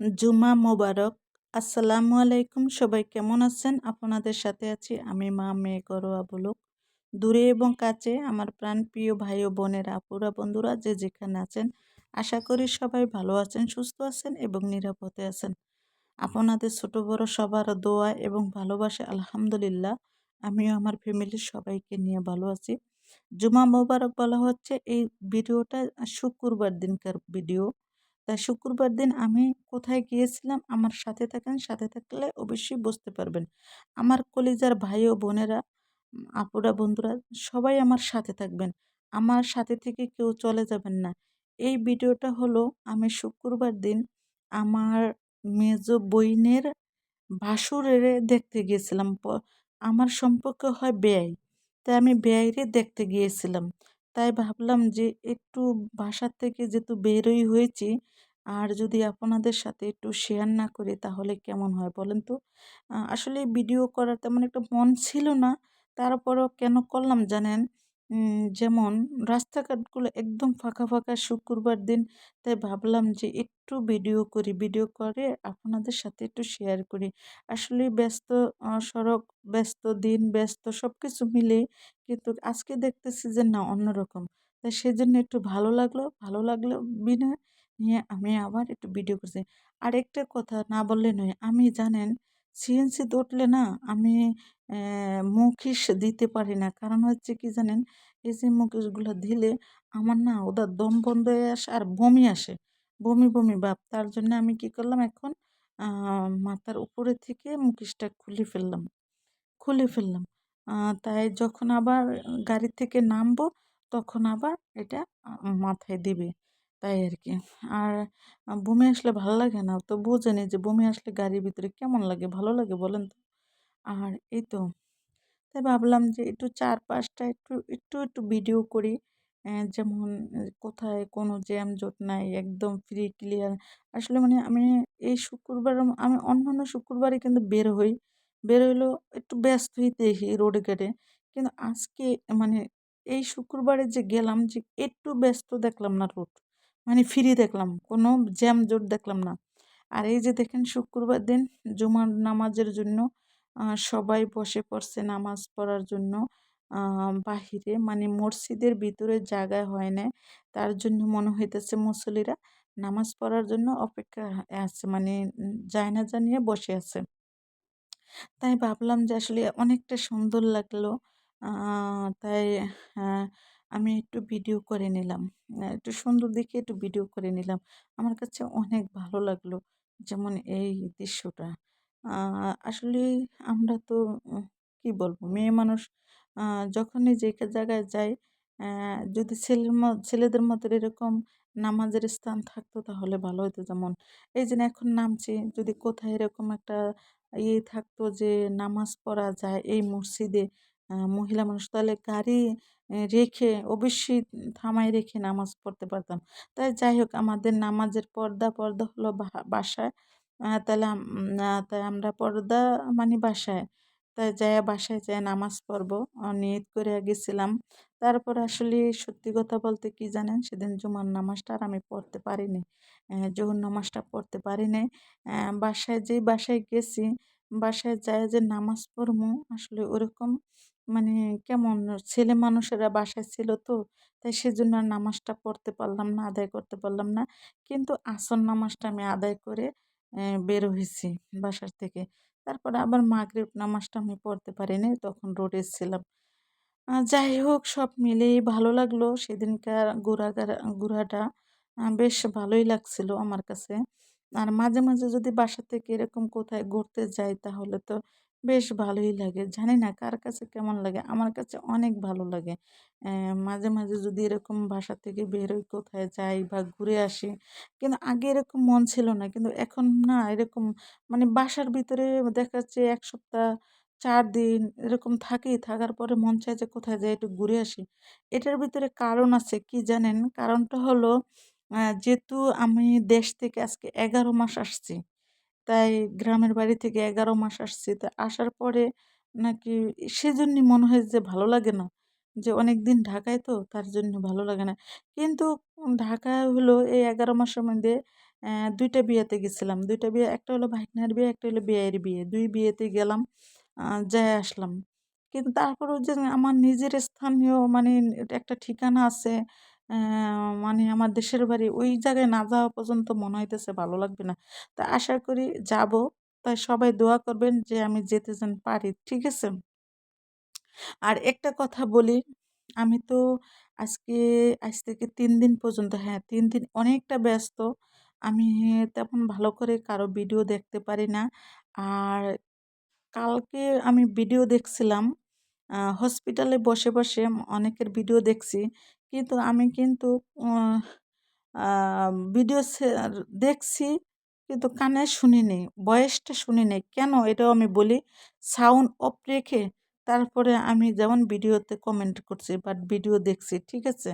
জুমা মোবারক, আসসালামু আলাইকুম। সবাই কেমন আছেন? আপনাদের সাথে আছি আমি মা মেয়ে করোয়া বলুক দূরে এবং কাছে আমার প্রাণপ্রিয় ভাই ও বোনের আপুরা বন্ধুরা যে যেখানে আছেন, আশা করি সবাই ভালো আছেন, সুস্থ আছেন এবং নিরাপদে আছেন। আপনাদের ছোট বড় সবার দোয়া এবং ভালোবাসা, আলহামদুলিল্লাহ, আমিও আমার ফ্যামিলির সবাইকে নিয়ে ভালো আছি। জুমা মোবারক বলা হচ্ছে এই ভিডিওটা শুক্রবার দিনকার ভিডিও। তা শুক্রবার দিন আমি কোথায় গিয়েছিলাম, আমার সাথে থাকেন, সাথে থাকলে অবশ্যই বুঝতে পারবেন। আমার কলিজার ভাই ও বোনেরা আপুরা, বন্ধুরা সবাই আমার সাথে থাকবেন। আমার সাথে থেকে কেউ চলে যাবেন না। এই ভিডিওটা হলো আমি শুক্রবার দিন আমার মেজ বইনের ভাসুরের দেখতে গিয়েছিলাম। আমার সম্পর্কে হয় ব্যয়। তাই আমি ব্যয়রে দেখতে গিয়েছিলাম। তাই ভাবলাম যে একটু বাসার থেকে যেহেতু বেরোই হয়েছি, আর যদি আপনাদের সাথে একটু শেয়ার না করি তাহলে কেমন হয় বলেন তো? আসলে ভিডিও করার তেমন একটা মন ছিল না, তারপরও কেন করলাম জানেন? যেমন রাস্তাঘাটগুলো একদম ফাঁকা ফাঁকা শুক্রবার দিন। তাই ভাবলাম যে একটু ভিডিও করি, ভিডিও করে আপনাদের সাথে একটু শেয়ার করি। আসলে ব্যস্ত সড়ক, ব্যস্ত দিন, ব্যস্ত সব কিছু মিলে কিন্তু আজকে দেখতেছি যে না, অন্যরকম। তাই সেজন্য একটু ভালো লাগল ভালো লাগল বিনা নিয়ে আমি আবার একটু ভিডিও করছি। আরেকটা কথা না বললে নয়, আমি জানেন সিএনসিতে উঠলে না আমি মুখিস দিতে পারি না। কারণ হচ্ছে কি জানেন, এই যে মুখিসগুলো দিলে আমার না ওদের দম বন্ধ হয়ে আসে আর বমি আসে। বমি বমি ভাব। তার জন্য আমি কি করলাম এখন মাথার উপরে থেকে মুখিসটা খুলে ফেললাম খুলে ফেললাম। তাই যখন আবার গাড়ি থেকে নামবো, তখন আবার এটা মাথায় দিবে। তাই আর কি আর বমি আসলে ভালো লাগে না, তো বোঝেনি যে বমি আসলে গাড়ির ভিতরে কেমন লাগে, ভালো লাগে বলেন তো? আর এই তো, তাই ভাবলাম যে একটু চারপাশটা একটু একটু একটু ভিডিও করি যেমন কোথায় কোনো জ্যাম জট নাই, একদম ফ্রি ক্লিয়ার আসলে মানে আমি এই শুক্রবার আমি অন্যান্য শুক্রবারে কিন্তু বের হই, বের হইলেও একটু ব্যস্ত ব্যস্তই দেখি রোডে ঘাটে, কিন্তু আজকে মানে এই শুক্রবারে যে গেলাম যে একটু ব্যস্ত দেখলাম না রোড। মানে ফ্রি দেখলাম, কোনো জ্যাম জোট দেখলাম না। আর এই যে দেখেন শুক্রবার দিন জুমার নামাজের জন্য সবাই বসে পড়ছে নামাজ পড়ার জন্য। বাহিরে মানে মসজিদের ভিতরে জায়গা হয় না তার জন্য মনে হইতেছে মুসলিরা নামাজ পড়ার জন্য অপেক্ষা আছে মানে যায় না জানিয়ে বসে আছে। তাই ভাবলাম যে আসলে অনেকটা সুন্দর লাগল। তাই আমি একটু ভিডিও করে নিলাম। একটু সুন্দর দেখে একটু ভিডিও করে নিলাম। আমার কাছে অনেক ভালো লাগল যেমন এই দৃশ্যটা। আসলে আমরা তো কি বলব? মেয়ে মানুষ যখনই যে জায়গায় যাই যদি ছেলের ছেলেদের মতো এরকম নামাজের স্থান থাকতো তাহলে ভালো হতো যেমন। এই যে এখন নামছি, যদি কোথায় এরকম একটা ইয়ে থাকতো যে নামাজ পড়া যায় এই মসজিদে মহিলা মানুষ তাহলে গাড়ি রেখে অবশ্যই থামায় রেখে নামাজ পড়তে পারতাম। তাই যাই হোক, আমাদের নামাজের পর্দা পর্দা হলো বাসায়। তাহলে তাই আমরা পর্দা মানে বাসায়। তাই যাই বাসায় যাই নামাজ পড়ব। নিয়ত করে গেছিলাম। তারপর আসলে সত্যি কথা বলতে কি জানেন? সেদিন জুমার নামাজটা আর আমি পড়তে পারিনি। জোহর নামাজটা পড়তে পারিনি। বাসায় যেই বাসায় গেছি, বাসায় যায় যে নামাজ পড়ব আসলে ওরকম মানে কেমন ছেলে মানুষেরা বাসায় ছিল তো, তাই সেজন্য আর নামাজটা পড়তে পারলাম না, আদায় করতে পারলাম না। কিন্তু আসর নামাজটা আমি আদায় করে বের হয়েছি বাসার থেকে। তারপরে আবার মাগরিব নামাজটা আমি পড়তে পারিনি, তখন রোডে ছিলাম। যাই হোক, সব মিলেই ভালো লাগল। সেদিনকার ঘোরা ঘোরাটা বেশ ভালোই লাগছিল আমার কাছে। আর মাঝে মাঝে যদি বাসা থেকে এরকম কোথায় ঘুরতে যাই, তাহলে তো বেশ ভালোই লাগে। জানি না কার কাছে কেমন লাগে, আমার কাছে অনেক ভালো লাগে। মাঝে মাঝে যদি এরকম বাসা থেকে বেরোই কোথায় যাই বা ঘুরে আসি, কিন্তু আগে এরকম মন ছিল না। কিন্তু এখন না এরকম মানে বাসার ভিতরে দেখা যাচ্ছে এক সপ্তাহ, চার দিন এরকম থাকি, থাকার পরে মন চায় যে কোথায় যাই একটু ঘুরে আসি। এটার ভিতরে কারণ আছে কি জানেন? কারণটা হলো যেহেতু আমি দেশ থেকে আজকে এগারো মাস আসছি তাই গ্রামের বাড়ি থেকে এগারো মাস আসছি। তা আসার পরে নাকি সেজন্যই মনে হয় যে ভালো লাগে না। যে অনেক দিন ঢাকায় তো, তার জন্য ভালো লাগে না। কিন্তু ঢাকা হলো এই এগারো মাসের মধ্যে দুইটা বিয়েতে গেছিলাম। দুইটা বিয়ে, একটা হলো ভাইকনার বিয়ে, একটা হলো বিয়ের বিয়ে। দুই বিয়েতে গেলাম যাই আসলাম। কিন্তু তারপরেও যে আমার নিজের স্থানীয় মানে একটা ঠিকানা আছে মানে আমার দেশের বাড়ি ওই জায়গায় না যাওয়া পর্যন্ত মনে হইতেছে ভালো লাগবে না। তা আশা করি যাব। তাই সবাই দোয়া করবেন যে আমি যেতে যেন পারি, ঠিক আছে? আর একটা কথা বলি, আমি তো আজকে, আজ থেকে তিন দিন পর্যন্ত হ্যাঁ তিন দিন অনেকটা ব্যস্ত। আমি তেমন ভালো করে কারও ভিডিও দেখতে পারি না। আর কালকে আমি ভিডিও দেখছিলাম হসপিটালে বসে বসে অনেকের ভিডিও দেখছি। কিন্তু আমি কিন্তু ভিডিও দেখছি কিন্তু কানে শুনিনি ভয়েসটা শুনিনি। কেন এটাও আমি বলি সাউন্ড অফ রেখে তারপরে আমি যেমন ভিডিওতে কমেন্ট করছি বাট ভিডিও দেখছি, ঠিক আছে?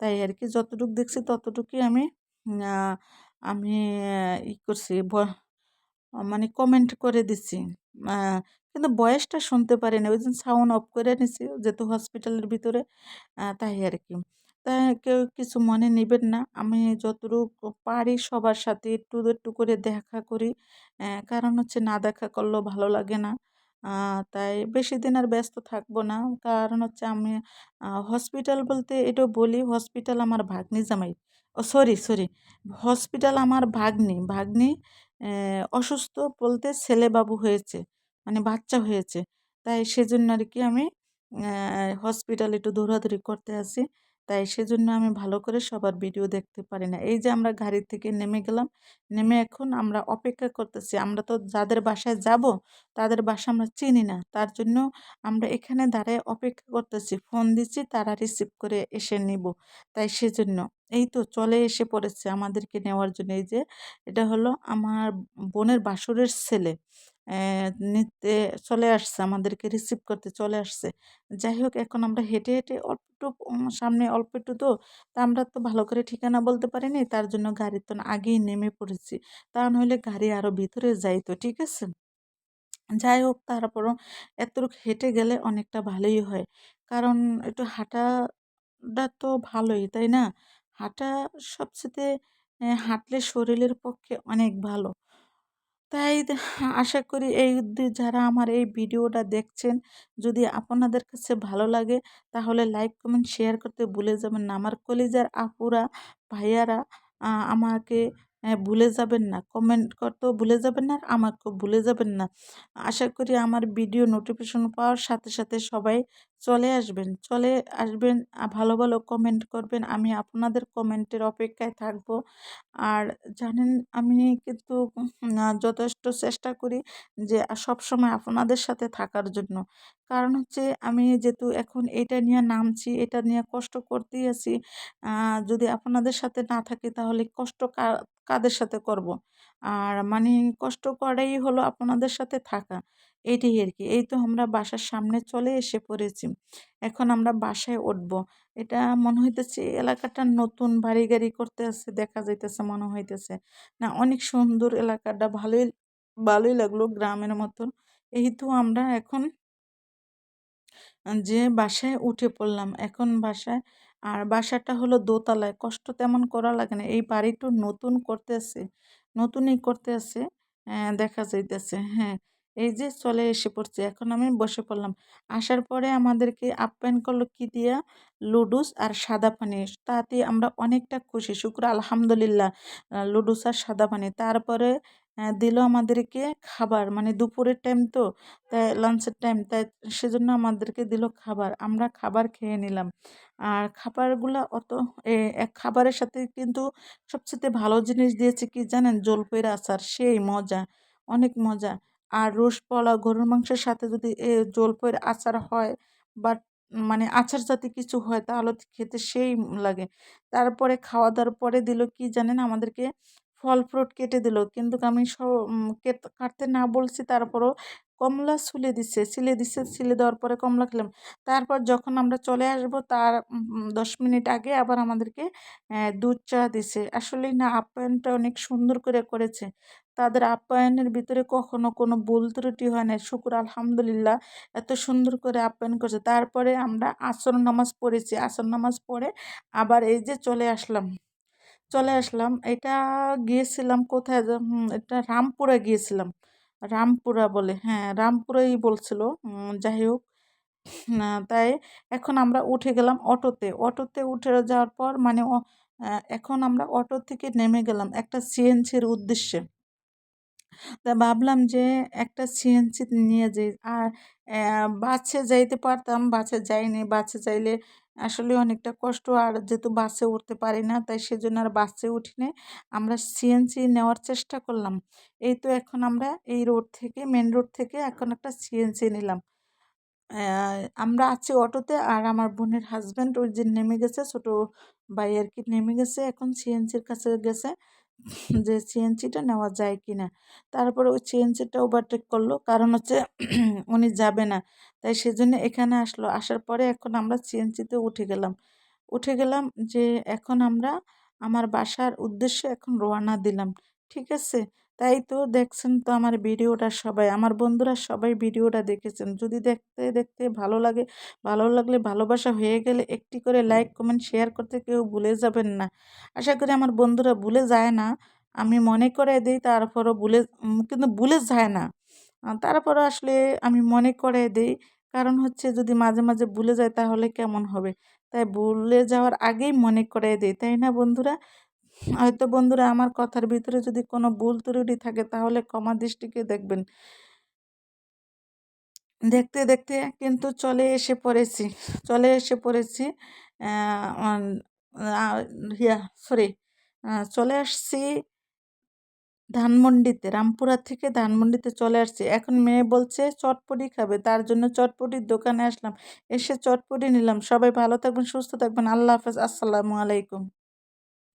তাই আর কি যতটুকু দেখছি ততটুকুই আমি আমি ই করছি মানে কমেন্ট করে দিছি কিন্তু বয়সটা শুনতে পারি না। ওই জন্য সাউন্ড অফ করে নিছি, যেহেতু হসপিটালের ভিতরে তাই আর কি তাই কেউ কিছু মনে নেবেন না। আমি যতটুকু পারি সবার সাথে একটু একটু করে দেখা করি। কারণ হচ্ছে না দেখা করলেও ভালো লাগে না। তাই বেশি দিন আর ব্যস্ত থাকব না। কারণ হচ্ছে আমি হসপিটাল বলতে এটা বলি হসপিটাল আমার ভাগ্নি জামাই। ও সরি সরি হসপিটাল আমার ভাগ্নি। ভাগ্নি অসুস্থ বলতে ছেলেবাবু হয়েছে। মানে বাচ্চা হয়েছে। তাই সেজন্য আর কি আমি হসপিটাল একটু দৌড়াদৌড়ি করতে আসি। তাই সেজন্য আমি ভালো করে সবার ভিডিও দেখতে পারি না। এই যে আমরা গাড়ি থেকে নেমে গেলাম, নেমে এখন আমরা অপেক্ষা করতেছি। আমরা তো যাদের বাসায় যাব, তাদের বাসা আমরা চিনি না। তার জন্য আমরা এখানে দাঁড়ায় অপেক্ষা করতেছি। ফোন দিচ্ছি, তারা রিসিভ করে এসে নিব। তাই সেজন্য, এই তো চলে এসে পড়েছে আমাদেরকে নেওয়ার জন্য। এই যে, এটা হলো আমার বোনের বাসুরের ছেলে। নিতে চলে আসছে, আমাদেরকে রিসিভ করতে চলে আসছে। যাই হোক এখন আমরা হেঁটে হেঁটে অল্প একটু সামনে অল্প একটু তো তা আমরা তো ভালো করে ঠিকানা বলতে পারিনি, তার জন্য গাড়ির তো আগেই নেমে পড়েছি। তা নইলে গাড়ি আরও ভিতরে যাইতো, ঠিক আছে? যাই হোক তারপরও এতটুকু হেঁটে গেলে অনেকটা ভালোই হয়। কারণ একটু হাঁটাটা তো ভালোই, তাই না? হাঁটা সবচেয়ে হাঁটলে শরীরের পক্ষে অনেক ভালো। তাই আশা করি এই যারা আমার এই ভিডিওটা দেখছেন, যদি আপনাদের কাছে ভালো লাগে, তাহলে লাইক, কমেন্ট, শেয়ার করতে ভুলে যাবেন না। আমার কলিজার আপুরা, ভাইয়ারা আমাকে ভুলে যাবেন না। কমেন্ট করতেও ভুলে যাবেন না আর আমাকেও ভুলে যাবেন না। আশা করি আমার ভিডিও নোটিফিকেশন পাওয়ার সাথে সাথে সবাই চলে আসবেন। চলে আসবেন ভালো ভালো কমেন্ট করবেন। আমি আপনাদের কমেন্টের অপেক্ষায় থাকব। আর জানেন, আমি কিন্তু যথেষ্ট চেষ্টা করি যে সবসময় আপনাদের সাথে থাকার জন্য। কারণ হচ্ছে, আমি যেহেতু এখন এটা নিয়ে নামছি, এটা নিয়ে কষ্ট করতেই আছি যদি আপনাদের সাথে না থাকি তাহলে কষ্ট কাদের সাথে করব। আর মানে কষ্ট করাই হলো আপনাদের সাথে থাকা। এইটাই আর কি এই তো আমরা বাসার সামনে চলে এসে পড়েছি। এখন আমরা বাসায় উঠব। এটা মনে হইতেছে এলাকাটা নতুন বাড়ি গাড়ি করতে আছে, দেখা যাইতেছে, মনে হইতেছে। না, অনেক সুন্দর এলাকাটা, ভালোই ভালোই লাগল গ্রামের মতন। এই তো আমরা এখন যে বাসায় উঠে পড়লাম। এখন বাসায় আর বাসাটা হলো দোতলায়। কষ্ট তেমন করা লাগে না। এই বাড়িটা নতুন করতেছে, নতুনই করতে করতেছে দেখা যাইতেছে হ্যাঁ। এই যে চলে এসে পড়ছে, এখন আমি বসে পড়লাম। আসার পরে আমাদেরকে আপ্যায়ন করল কি দিয়া? লুডুস আর সাদা পানি তাতে আমরা অনেকটা খুশি। শুক্র, আলহামদুলিল্লাহ লুডুস আর সাদা পানি তারপরে দিল আমাদেরকে খাবার। মানে দুপুরের টাইম তো, তাই লাঞ্চের টাইম তাই সেজন্য আমাদেরকে দিল খাবার। আমরা খাবার খেয়ে নিলাম। আর খাবারগুলো অত এক খাবারের সাথে কিন্তু সবচেয়ে ভালো জিনিস দিয়েছে কি জানেন? জলপাইয়ের আচার, সেই মজা, অনেক মজা। আর রোস পোলাও, গরুর মাংসের সাথে যদি, এ জলপাইয়ের আচার হয় বাট মানে আচার জাতীয় কিছু হয় তাহলে খেতে সেই লাগে। তারপরে খাওয়া দাওয়ার পরে দিল কি জানেন? আমাদেরকে ফল, ফ্রুট কেটে দিল। কিন্তু আমি সব কাটতে না বলছি, তারপরও কমলা ছুলে দিচ্ছে ছিলে দিচ্ছে ছিলে দেওয়ার পরে কমলা খেলাম। তারপর যখন আমরা চলে আসব, তার দশ মিনিট আগে আবার আমাদেরকে দুধ চা দিছে। আসলেই না, আপ্যায়নটা অনেক সুন্দর করে করেছে। তাদের আপ্যায়নের ভিতরে কখনো কোনো ভুল ত্রুটি হয় না শুকুর আলহামদুলিল্লাহ, এত সুন্দর করে আপ্যায়ন করছে। তারপরে আমরা আসর নামাজ পড়েছি। আসর নামাজ পড়ে আবার এই যে চলে আসলাম। চলে আসলাম। এটা গিয়েছিলাম কোথায় এটা রামপুরা গিয়েছিলাম। রামপুরা বলে। হ্যাঁ রামপুরাই বলছিল। যাই হোক। তাই এখন আমরা উঠে গেলাম অটোতে। অটোতে উঠে যাওয়ার পর মানে এখন আমরা অটো থেকে নেমে গেলাম একটা সিএনসির উদ্দেশ্যে। তা ভাবলাম যে একটা সিএনজি নিয়ে যাই। আর বাসে যাইতে পারতাম, বাসে যাইনি। বাসে যাইলে আসলে অনেকটা কষ্ট। আর যেহেতু বাসে উঠতে পারি না, তাই সেজন্য আর বাসে উঠিনি। আমরা সিএনজি নেওয়ার চেষ্টা করলাম। এই তো এখন আমরা এই রোড থেকে মেন রোড থেকে এখন একটা সিএনজি নিলাম। আমরা আছি অটোতে। আর আমার বোনের হাজব্যান্ড ওই যে নেমে গেছে, ছোটো ভাই আর কি নেমে গেছে। এখন সিএনজির কাছে গেছে। যে সিএনসিটা নেওয়া যায় কি না তারপরে ওই সিএনসিটা ওভারটেক করল। কারণ হচ্ছে উনি যাবে না। তাই সেজন্য এখানে আসলো। আসার পরে এখন আমরা সিএনসিতে উঠে গেলাম। উঠে গেলাম যে এখন আমরা, আমার বাসার উদ্দেশ্যে এখন রওনা দিলাম। ঠিক আছে? তাই তো দেখছেন তো আমার ভিডিওটা সবাই। আমার বন্ধুরা সবাই ভিডিওটা দেখেছেন। যদি দেখতে দেখতে ভালো লাগে, ভালো লাগলে ভালোবাসা হয়ে গেলে একটি করে লাইক, কমেন্ট, শেয়ার করতে কেউ ভুলে যাবেন না। আশা করি আমার বন্ধুরা ভুলে যায় না। আমি মনে করে দিই তারপরও ভুলে কিন্তু ভুলে যায় না। তারপরও আসলে আমি মনে করে দিই। কারণ হচ্ছে যদি মাঝে মাঝে ভুলে যায় তাহলে কেমন হবে? তাই ভুলে যাওয়ার আগেই মনে করে দিই। তাই না বন্ধুরা? হয়তো বন্ধুরা আমার কথার ভিতরে যদি কোনো ভুল ত্রুটি থাকে, তাহলে ক্ষমা দৃষ্টিকে দেখবেন। দেখতে দেখতে কিন্তু চলে এসে পড়েছি, চলে এসে পড়েছি ইয়া সরি চলে আসছি ধানমন্ডিতে, রামপুরা থেকে ধানমন্ডিতে চলে আসছি। এখন মেয়ে বলছে, চটপটি খাবে, তার জন্য চটপটির দোকানে আসলাম। এসে চটপটি নিলাম। সবাই ভালো থাকবেন, সুস্থ থাকবেন। আল্লাহ হাফেজ, আসসালামু আলাইকুম।